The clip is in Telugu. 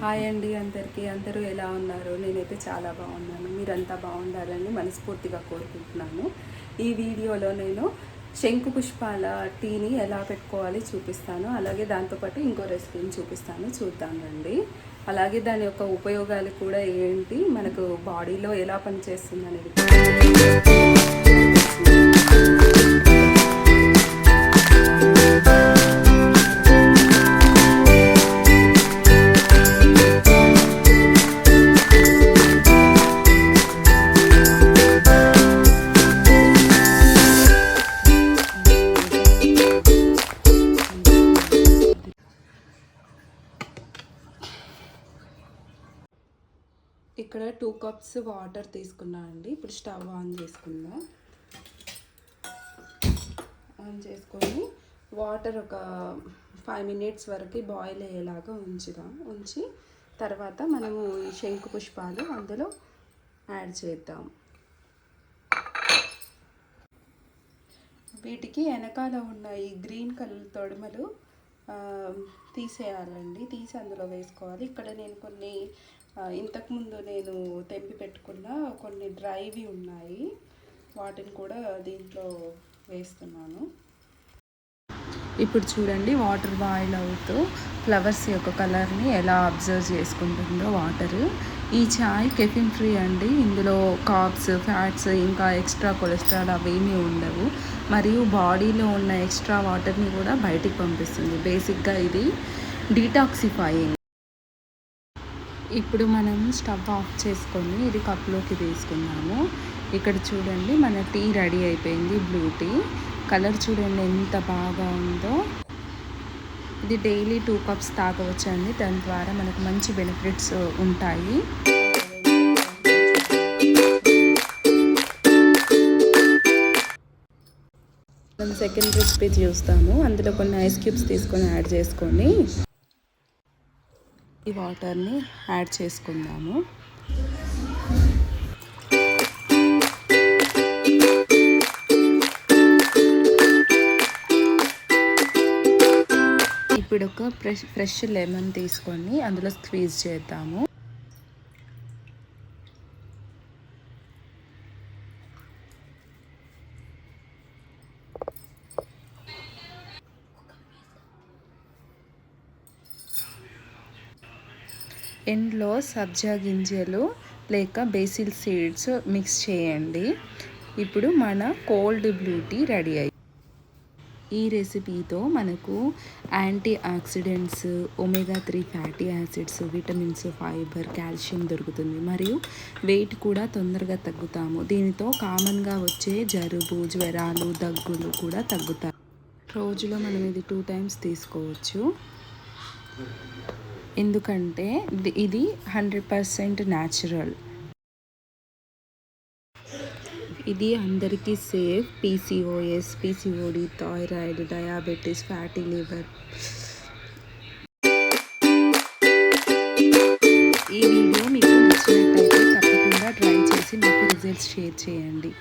హాయ్ అండి అందరికీ. అందరూ ఎలా ఉన్నారు? నేనైతే చాలా బాగున్నాను. మీరంతా బాగుండాలని మనస్ఫూర్తిగా కోరుకుంటున్నాను. ఈ వీడియోలో నేను శంకు పుష్పాల టీని ఎలా పెట్టుకోవాలి చూపిస్తాను. అలాగే దాంతోపాటు ఇంకో రెసిపీని చూపిస్తాను. చూద్దాం రండి అలాగే దాని యొక్క ఉపయోగాలు కూడా ఏంటి? మనకు బాడీలో ఎలా పనిచేస్తుంది అనేది ఇక్కడ టూ కప్స్ వాటర్ తీసుకున్నా అండి. ఇప్పుడు స్టవ్ ఆన్ చేసుకుందాం. ఆన్ చేసుకొని వాటర్ ఒక ఫైవ్ మినిట్స్ వరకు బాయిల్ అయ్యేలాగా ఉంచుదాం. ఉంచి తర్వాత మనము ఈ శంకు పుష్పాలు అందులో యాడ్ చేద్దాం. వీటికి వెనకాల ఉన్న ఈ గ్రీన్ కలర్ తొడమలు తీసేయాలండి. తీసి అందులో వేసుకోవాలి. ఇక్కడ నేను కొన్ని ఇంతకుముందు నేను తెంపి పెట్టుకున్న కొన్ని డ్రైవి ఉన్నాయి. వాటిని కూడా దీంట్లో వేస్తున్నాను. ఇప్పుడు చూడండి వాటర్ బాయిల్ అవుతూ ఫ్లవర్స్ యొక్క కలర్ని ఎలా అబ్జర్వ్ చేసుకుంటుందో వాటర్. ఈ చాయ్ కెఫిన్ ఫ్రీ అండి. ఇందులో కాప్స్ ఫ్యాట్స్ ఇంకా ఎక్స్ట్రా కొలెస్ట్రాల్ అవేమీ ఉండవు. మరియు బాడీలో ఉన్న ఎక్స్ట్రా వాటర్ని కూడా బయటికి పంపిస్తుంది. బేసిక్గా ఇది డీటాక్సిఫైయింగ్ ఇప్పుడు మనం స్టవ్ ఆఫ్ చేసుకొని ఇది కప్లోకి తీసుకున్నాము ఇక్కడ చూడండి మన టీ రెడీ అయిపోయింది బ్లూ టీ. కలర్ చూడండి ఎంత బాగా ఉందో. ఇది డైలీ టూ కప్స్ తాగవచ్చండి. దాని ద్వారా మనకు మంచి బెనిఫిట్స్ ఉంటాయి. మనం సెకండ్ రెసిపీ చూస్తాము. అందులో కొన్ని ఐస్ క్యూబ్స్ తీసుకొని యాడ్ చేసుకొని ఈ వాటర్ని యాడ్ చేసుకుందాము. ఇప్పుడు ఒక ఫ్రెష్ ఫ్రెష్ లెమన్ తీసుకొని అందులో స్క్వీజ్ చేద్దాము. ఎండ్లో సబ్జా గింజలు లేక బేసిల్ సీడ్స్ మిక్స్ చేయండి. ఇప్పుడు మన కోల్డ్ బ్లూ టీ రెడీ అయ్యి ఈ రెసిపీతో మనకు antioxidants omega three fatty acids vitamins fibre calcium దొరుకుతుంది. మరియు వెయిట్ కూడా తొందరగా తగ్గుతాము. దీనితో కామన్గా వచ్చే జలుబు జ్వరాలు దగ్గులు కూడా తగ్గుతాయి. రోజులో మనం ఇది టూ టైమ్స్ తీసుకోవచ్చు. ఎందుకంటే ఇది- హండ్రెడ్ పర్సెంట్ న్యాచురల్. ఇది అందరికీ safe. PCOS PCOD thyroid diabetes fatty liver. ఈ వీడియో మీకు నచ్చినట్టయితే తప్పకుండా ట్రై చేసి నాకు రిజల్ట్స్ షేర్ చేయండి.